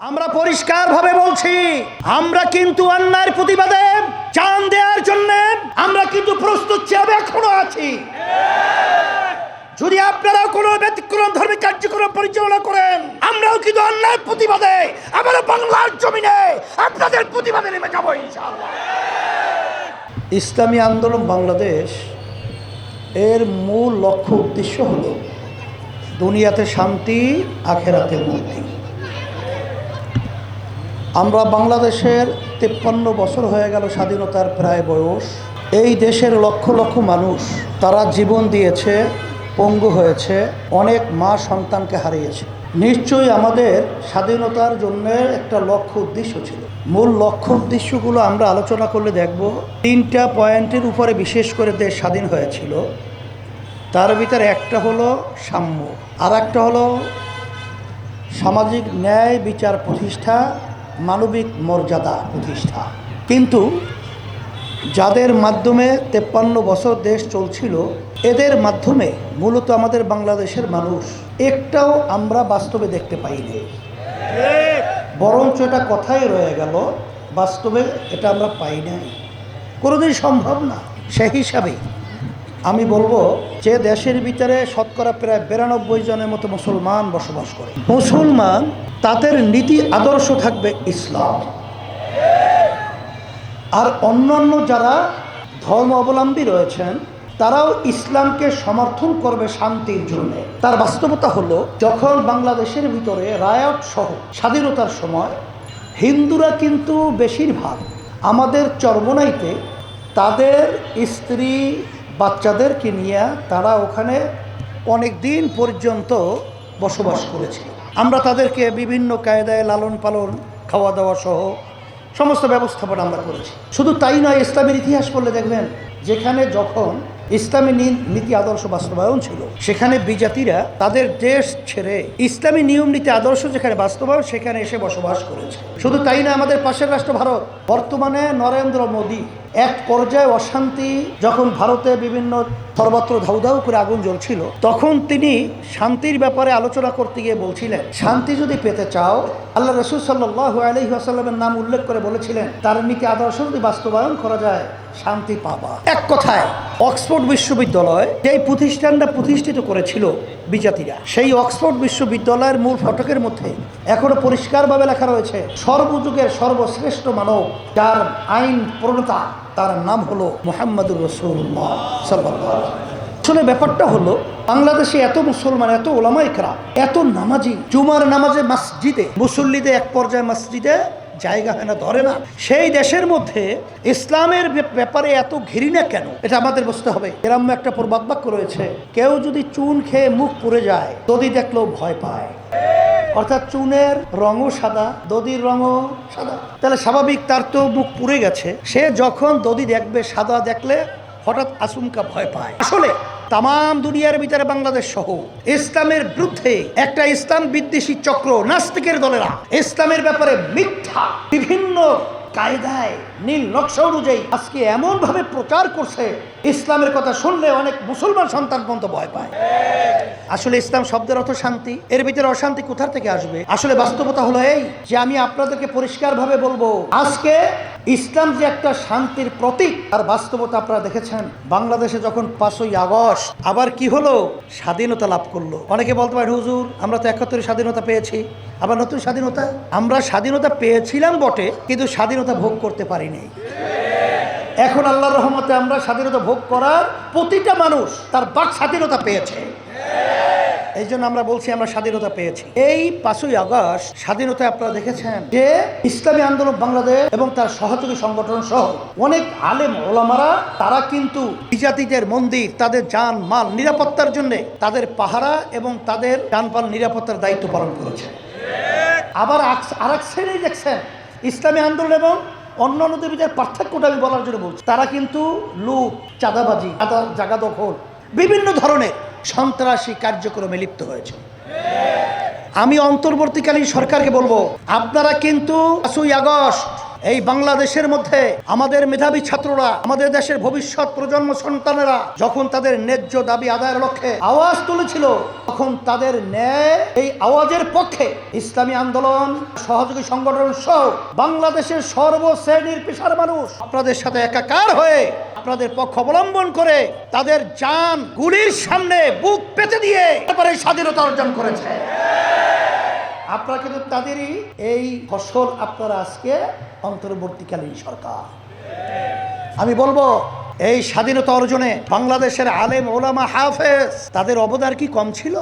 আমরা পরিষ্কার ভাবে বলছি, আমরা কিন্তু অন্যায়ের প্রতিবাদে চান দেওয়ার জন্য আমরা কিন্তু প্রস্তুত চেয়ে এখনও আছি। যদি আপনারা কোনো ব্যতিক্রম ধর্মী কার্যক্রম পরিচালনা করেন, আমরাও কিন্তু অন্যায় প্রতিবাদে আমরা বাংলার জমিনে আপনাদের প্রতিবাদে নেমে যাব ইসলামী আন্দোলন বাংলাদেশ এর মূল লক্ষ্য, উদ্দেশ্য হল দুনিয়াতে শান্তি আখেরাতে মুক্তি আমরা বাংলাদেশের তেপ্পান্ন বছর হয়ে গেল স্বাধীনতার প্রায় বয়স। এই দেশের লক্ষ লক্ষ মানুষ, তারা জীবন দিয়েছে, পঙ্গু হয়েছে, অনেক মা সন্তানকে হারিয়েছে। নিশ্চয়ই আমাদের স্বাধীনতার জন্য একটা লক্ষ্য উদ্দেশ্য ছিল। মূল লক্ষ্য উদ্দেশ্যগুলো আমরা আলোচনা করলে দেখব। তিনটা পয়েন্টের উপরে বিশেষ করে দেশ স্বাধীন হয়েছিল। তার ভিতরে একটা হলো সাম্য আর একটা হলো সামাজিক ন্যায় বিচার প্রতিষ্ঠা মানবিক মর্যাদা প্রতিষ্ঠা। কিন্তু যাদের মাধ্যমে তেপ্পান্ন বছর দেশ চলছিল, এদের মাধ্যমে মূলত আমাদের বাংলাদেশের মানুষ। একটাও আমরা বাস্তবে দেখতে পাইনি। বরঞ্চ এটা কথাই রয়ে গেল, বাস্তবে এটা আমরা পাই নাই। কোনোদিন সম্ভব না। সেই হিসাবেই আমি বলব যে দেশের ভিতরে শতকরা প্রায় বিরানব্বই জনের মতো মুসলমান বসবাস করে। মুসলমান তাদের নীতি আদর্শ থাকবে ইসলাম। আর অন্যান্য যারা ধর্ম অবলম্বী রয়েছেন, তারাও ইসলামকে সমর্থন করবে শান্তির জন্য। তার বাস্তবতা হলো, যখন বাংলাদেশের ভিতরে রায়ট সহ স্বাধীনতার সময় হিন্দুরা কিন্তু বেশিরভাগ আমাদের চর্মনাইতে তাদের স্ত্রী বাচ্চাদেরকে নিয়ে তারা ওখানে অনেক দিন পর্যন্ত বসবাস করেছে আমরা তাদেরকে বিভিন্ন কায়দায় লালন পালন, খাওয়া দাওয়া সহ সমস্ত ব্যবস্থাপনা আমরা করেছি। শুধু তাই নয়, ইসলামের ইতিহাস পড়লে দেখবেন, যেখানে যখন ইসলামী নীতি আদর্শ বাস্তবায়ন ছিল, সেখানে বিজাতিরা তাদের দেশ ছেড়ে ইসলামী নিয়ম নীতি আদর্শ যেখানে বাস্তবায়ন, সেখানে এসে বসবাস করেছে। শুধু তাই না, আমাদের পাশের রাষ্ট্র ভারত, বর্তমানে নরেন্দ্র মোদী এক পর্যায়ে অশান্তি যখন ভারতে বিভিন্ন সর্বত্র ধাউ ধাউ করে আগুন জ্বলছিল, তখন তিনি শান্তির ব্যাপারে আলোচনা করতে গিয়ে বলছিলেন, শান্তি যদি পেতে চাও, আল্লাহ রসুল সাল্লাহ আলহি আসাল্লামের নাম উল্লেখ করে বলেছিলেন, তার নীতি আদর্শ যদি বাস্তবায়ন করা যায়, শান্তি পাবা। এক কথায়, অক্সফোর্ড বিশ্ববিদ্যালয় যেই প্রতিষ্ঠানটা প্রতিষ্ঠিত করেছিল বিজাতিরা, সেই অক্সফোর্ড বিশ্ববিদ্যালয়ের মূল ফটকের মধ্যে এখনও পরিষ্কারভাবে লেখা রয়েছে সর্বযুগের সর্বশ্রেষ্ঠ মানব, যার আইন প্রণেতা, তার নাম হলো মোহাম্মদুর রসুল্লাহ সাল্লাহ আসলে ব্যাপারটা হলো, বাংলাদেশে এত মুসলমান, এত ওলামাইকরা এত নামাজি, জুমার নামাজে মসজিদে, মুসল্লিদের এক পর্যায়ে মসজিদে জায়গা হয় না, ধরে না। সেই দেশের মধ্যে ইসলামের ব্যাপারে এত ঘৃণা কেন? এটা আমাদের বুঝতে হবে। গ্রাম্য একটা প্রবাদ বাক্য রয়েছে, কেউ যদি চুন খেয়ে মুখ পুড়ে যায়, যদি দেখলেও ভয় পায়। অর্থাৎ চুনের রঙও সাদা দদির রঙও সাদা। তাহলে স্বাভাবিক তার তো মুখ পুড়ে গেছে। সে যখন দদি দেখবে, সাদা দেখলে হঠাৎ আচমকা ভয় পায়। আসলে তাম দুনিয়ার ভিতরে বাংলাদেশ সহ ইসলামের বিরুদ্ধে একটা ইসলাম বিদ্বেষী চক্র নাস্তিকের দলেরা। ইসলামের ব্যাপারে মিথ্যা, বিভিন্ন কায়দায়, নীল নকশা অনুযায়ী আজকে এমন ভাবে প্রচার করছে, ইসলামের কথা শুনলে অনেক মুসলমান সন্তান পর্যন্ত ভয় পায়। আসলে ইসলাম শব্দের অর্থ শান্তি, এর ভিতরে অশান্তি কোথার থেকে আসবে? আসলে বাস্তবতা হলো এই যে আমি আপনাদেরকে পরিষ্কারভাবে বলব, আজকে ইসলাম যে একটা শান্তির প্রতীক আর বাস্তবতা আপনারা দেখেছেন। বাংলাদেশে যখন পাঁচই আগস্ট আবার কি হলো? স্বাধীনতা লাভ করল। অনেকে বলতে পারে হুজুর, আমরা তো একাত্তরে স্বাধীনতা পেয়েছি। আবার নতুন স্বাধীনতা? আমরা স্বাধীনতা পেয়েছিলাম বটে, কিন্তু স্বাধীনতা ভোগ করতে পারিনি। এখন আল্লাহর রহমতে আমরা স্বাধীনতা ভোগ করার প্রতিটা মানুষ তার বাক স্বাধীনতা পেয়েছে। এই জন্য আমরা বলছি আমরা স্বাধীনতা পেয়েছি। এই পাঁচই আগস্ট স্বাধীনতায় আপনারা দেখেছেন যে ইসলামী আন্দোলন বাংলাদেশ এবং তার সহযোগী সংগঠন সহ অনেক আলেম ওলামারা, তারা কিন্তু বিজাতিদের মন্দির, তাদের যান, মাল নিরাপত্তার জন্য তাদের পাহারা এবং তাদের যানপাল নিরাপত্তার দায়িত্ব পালন করেছে। আবার আর এক শ্রেণি দেখছেন, ইসলামী আন্দোলন এবং অন্য অন্যদের ভিতরে পার্থক্যটা আমি বলার জন্য বলছি। তারা কিন্তু লুট, চাঁদাবাজি জাগা দখল বিভিন্ন ধরনের সন্ত্রাসী কার্যক্রমে লিপ্ত হয়েছে। আমি অন্তর্বর্তীকালীন সরকারকে বলব আপনারা কিন্তু আগস্ট এই বাংলাদেশের মধ্যে আমাদের মেধাবী ছাত্ররা, আমাদের দেশের ভবিষ্যৎ প্রজন্ম সন্তানেরা যখন তাদের ন্যায্য দাবি আদায়ের লক্ষ্যে আওয়াজ তুলেছিল, তখন তাদের ন্যায় এই আওয়াজের পক্ষে ইসলামী আন্দোলন, সহযোগী সংগঠন সহ বাংলাদেশের সর্বশ্রেণীর পেশার মানুষ আপনাদের সাথে একাকার হয়ে আপনাদের পক্ষ অবলম্বন করে তাদের যান গুলির সামনে বুক পেতে দিয়ে তারপরে স্বাধীনতা অর্জন করেছে। আপনারা কিন্তু তাদেরই এই ফসল আপনারা আজকে অন্তর্বর্তীকালীন সরকার। আমি বলব, এই স্বাধীনতা অর্জনে বাংলাদেশের আলেম, ওলামা, হাফেজ, তাদের অবদান কি কম ছিল?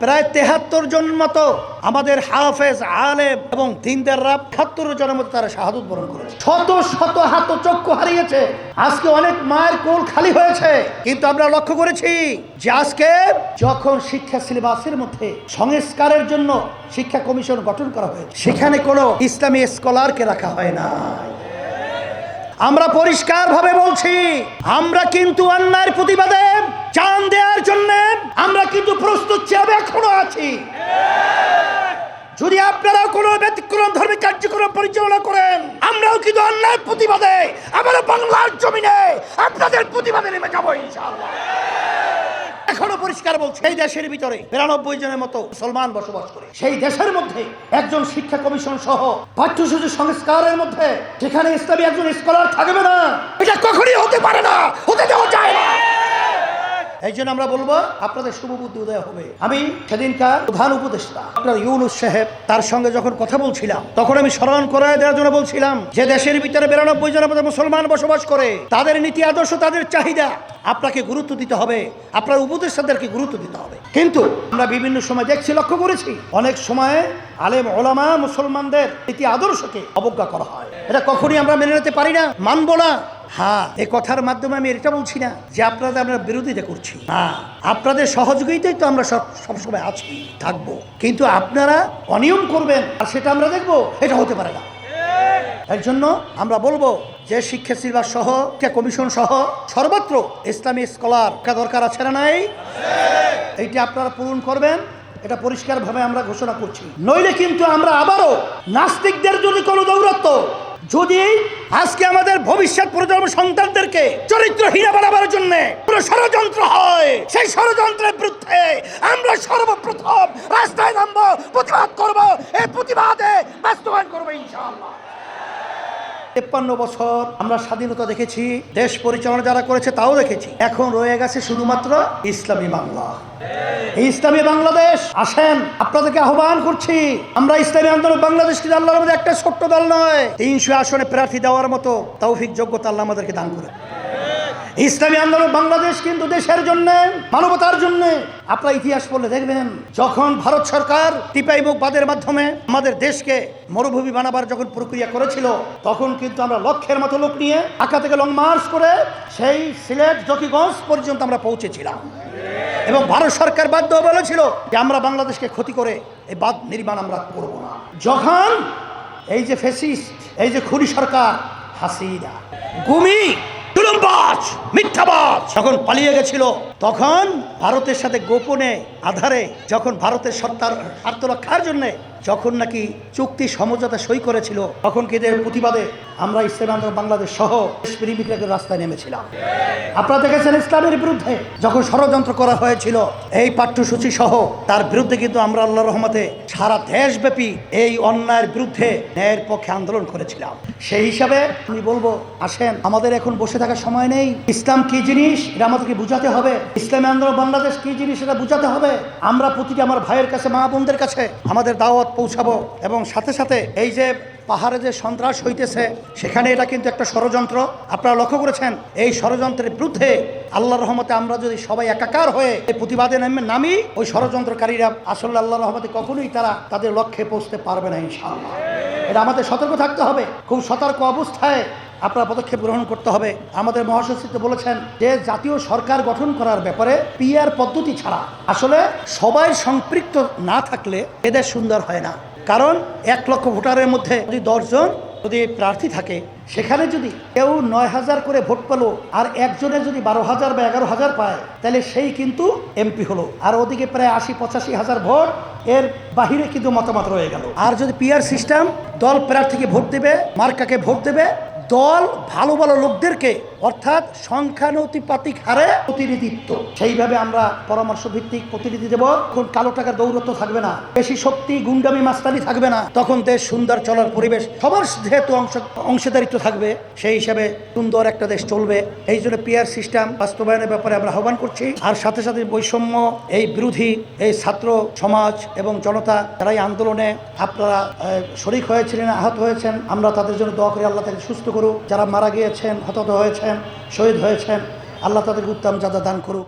প্রায় তেহাত্তর জন মতো আমাদের হাফেজ, আলেম এবং দিনদাররা বাহাত্তর জনের মতো তারা শাহাদুত বরণ করেছে। শত শত হাত চক্ষু হারিয়েছে। আজকে অনেক মায়ের কোল খালি হয়েছে। কিন্তু আমরা লক্ষ্য করেছি যে আজকে যখন শিক্ষা সিলেবাসের মধ্যে সংস্কারের জন্য শিক্ষা কমিশন গঠন করা হয়েছে, সেখানে কোনো ইসলামী স্কলারকে রাখা হয় না আমরা পরিষ্কারভাবে বলছি, আমরা কিন্তু অন্যায়ের প্রতিবাদে আমরা কিন্তু প্রস্তুত চেয়ে এখনও আছি। যদি আপনারা কোনো ব্যতিক্রম ধর্মী কার্যক্রম পরিচালনা করেন, আমরাও কিন্তু অন্যায় প্রতিবাদে আবার বাংলার জমিনে আপনাদের প্রতিবাদে নেমে যাব এখনও পরিষ্কার বলছে, এই দেশের ভিতরে বিরানব্বই জনের মতো মুসলমান বসবাস করে। সেই দেশের মধ্যে একজন শিক্ষা কমিশন সহ পাঠ্যসূচি সংস্কারের মধ্যে সেখানে ইসলামী একজন স্কলার থাকবে না, এটা কখনই হতে পারে না, হতে দেওয়া যায় না। এই জন্য আমরা বলব, আপনাদের শুভ বুদ্ধি উদয় হবে। আমি সেদিনকার প্রধান উপদেষ্টা আপনার ইউনুস সাহেব, তার সঙ্গে যখন কথা বলছিলাম, তখন আমি স্মরণ করায় দেওয়ার জন্য বলছিলাম যে দেশের ভিতরে বিরানব্বই জনের মধ্যে মুসলমান বসবাস করে, তাদের নীতি আদর্শ, তাদের চাহিদা, আপনাকে গুরুত্ব দিতে হবে, আপনার উপদেষ্টাদেরকে গুরুত্ব দিতে হবে। কিন্তু আমরা বিভিন্ন সময় দেখছি, লক্ষ্য করেছি, অনেক সময় আলেম, ওলামা, মুসলমানদের নীতি আদর্শকে অবজ্ঞা করা হয়। এটা কখনই আমরা মেনে নিতে পারি না, মানবো না। হ্যাঁ। এই কথার মাধ্যমে আমি এটা বলছি না যে আপনাদের আমরা বিরোধিতা করছি। হ্যাঁ। আপনাদের সহযোগিতাই তো আমরা সব সবসময় আছি থাকব। কিন্তু আপনারা অনিয়ম করবেন আর সেটা আমরা দেখব এটা হতে পারে না। এর জন্য আমরা বলব যে শিক্ষা সিলেবাস সহ কমিশন সহ সর্বত্র ইসলামী স্কলার দরকার আছে না নাই? এইটা আপনারা পূরণ করবেন এটা পরিষ্কারভাবে আমরা ঘোষণা করছি। নইলে কিন্তু আমরা আবারও নাস্তিকদের যদি কোনো দৌরত্ব যদি আজকে আমাদের ভবিষ্যৎ প্রজন্ম সন্তানদেরকে চরিত্রহীন বানাবার জন্য পুরো ষড়যন্ত্র হয়, সেই ষড়যন্ত্রের বিরুদ্ধে আমরা সর্বপ্রথম রাস্তায় নামবো, প্রতিবাদ করব, এই প্রতিবাদে বাস্তবায়ন করব ইনশাআল্লাহ। তেপ্পান্ন বছর আমরা স্বাধীনতা দেখেছি, দেশ পরিচালনা যারা করেছে তাও দেখেছি। এখন রয়ে গেছে শুধুমাত্র ইসলামী বাংলা। ইসলামী বাংলাদেশ, আসেন, আপনাদেরকে আহ্বান করছি, আমরা ইসলামী আন্দোলন বাংলাদেশ কিন্তু আল্লাহর মধ্যে একটা ছোট্ট দল নয়। তিনশো আসনে প্রার্থী দেওয়ার মতো তৌফিক যোগ্যতা আল্লাহ আমাদেরকে দান করে ইসলামী আন্দোলন বাংলাদেশ কিন্তু দেশের জন্য, মানবতার জন্য। আপনারা ইতিহাস পড়লে দেখবেন, যখন ভারত সরকার টিপাই বাদের মাধ্যমে আমাদের দেশকে মরুভূমি বানাবার যখন প্রক্রিয়া করেছিল, তখন কিন্তু আমরা লক্ষ্যের মতো লোক নিয়ে ঢাকা থেকে লং মার্চ করে সেই সিলেট জকিগঞ্জ পর্যন্ত আমরা পৌঁছেছিলাম। এবং ভারত সরকার বাধ্য বলেছিল যে আমরা বাংলাদেশকে ক্ষতি করে এই বাদ নির্মাণ আমরা করব না। যখন এই যে ফেসিস্ট এই যে খুনি সরকার, হাসিনা, গুমি তুলুমবাজ মিথ্যাবাজ। যখন পালিয়ে গেছিল, তখন ভারতের সাথে গোপনে, আধারে, যখন ভারতের সত্তার স্বার্থ রক্ষার জন্য? যখন নাকি চুক্তি সমঝোতা সই করেছিল, তখন কি এদের প্রতিবাদে আমরা ইসলাম আন্দোলন, বাংলাদেশ সহ দেশপ্রেমিকরা রাস্তায় নেমেছিলাম। আপনারা দেখেছেন ইসলামের বিরুদ্ধে যখন ষড়যন্ত্র করা হয়েছিল, এই পাঠ্যসূচি সহ, তার বিরুদ্ধে কিন্তু আমরা আল্লাহ রহমতে সারা দেশব্যাপী এই অন্যায়ের বিরুদ্ধে ন্যায়ের পক্ষে আন্দোলন করেছিলাম। সেই হিসাবে আমি বলব, আসেন, আমাদের এখন বসে থাকার সময় নেই। ইসলাম কি জিনিস? এটা আমাদেরকে বুঝাতে হবে। ইসলামী আন্দোলন, বাংলাদেশ কি জিনিস? এটা বুঝাতে হবে। আমরা প্রতিটি আমার ভাইয়ের কাছে, মা বোনদের কাছে আমাদের দাওয়াত পৌঁছাবো। এবং সাথে সাথে এই যে পাহাড়ে যে সন্ত্রাস হইতেছে, সেখানে এটা কিন্তু একটা ষড়যন্ত্র। আপনারা লক্ষ্য করেছেন, এই ষড়যন্ত্রের বিরুদ্ধে আল্লাহ রহমতে আমরা যদি সবাই একাকার হয়ে এই প্রতিবাদে নামে নামি, ওই ষড়যন্ত্রকারীরা আসলে আল্লাহ রহমতে কখনোই তারা তাদের লক্ষ্যে পৌঁছতে পারবে না, ইনশাআল্লাহ। এটা আমাদের সতর্ক থাকতে হবে। খুব সতর্ক অবস্থায় আপনার পদক্ষেপ গ্রহণ করতে হবে। আমাদের মহাসচিব বলেছেন যে, জাতীয় সরকার গঠন করার ব্যাপারে পিআর পদ্ধতি ছাড়া আসলে সবাই সম্পৃক্ত না থাকলে এদের সুন্দর হয় না। কারণ এক লক্ষ ভোটারের মধ্যে যদি দশজন যদি প্রার্থী থাকে, সেখানে যদি কেউ নয় হাজার করে ভোট পেল আর একজনের যদি বারো হাজার বা এগারো হাজার পায়, তাহলে সেই কিন্তু এমপি হলো। আর ওদিকে প্রায় আশি, পঁচাশি হাজার ভোট, এর বাহিরে কিন্তু মতামত রয়ে গেল। আর যদি পিআর সিস্টেম দল প্রার্থীকে ভোট দেবে, মার্কাকে ভোট দেবে দল ভালো ভালো লোকদেরকে, অর্থাৎ সংখ্যানুপাতিক হারে প্রতিনিধিত্ব। সেইভাবে আমরা পরামর্শ ভিত্তিক প্রতিনিধি দেব। কোন কালো টাকার দৌরত্ব থাকবে না, বেশি শক্তি, গুন্ডামি, মাস্তানি থাকবে না। তখন দেশ সুন্দর চলার পরিবেশ, সবার যেহেতু অংশ, অংশীদারিত্ব থাকবে, সেই হিসাবে সুন্দর একটা দেশ চলবে। এই জন্য পিআর সিস্টেম বাস্তবায়নের ব্যাপারে আমরা আহ্বান করছি। আর সাথে সাথে বৈষম্য, এই বিরোধী, এই ছাত্র সমাজ এবং জনতা যারা এই আন্দোলনে আপনারা শরিক হয়েছিলেন, আহত হয়েছেন, আমরা তাদের জন্য দোয়া করি, আল্লাহ তাদের সুস্থ করুক যারা মারা গিয়েছেন হতত হয়েছেন শহীদ হয়েছেন আল্লাহ তাদেরকে উত্তম যাদা দান করুক।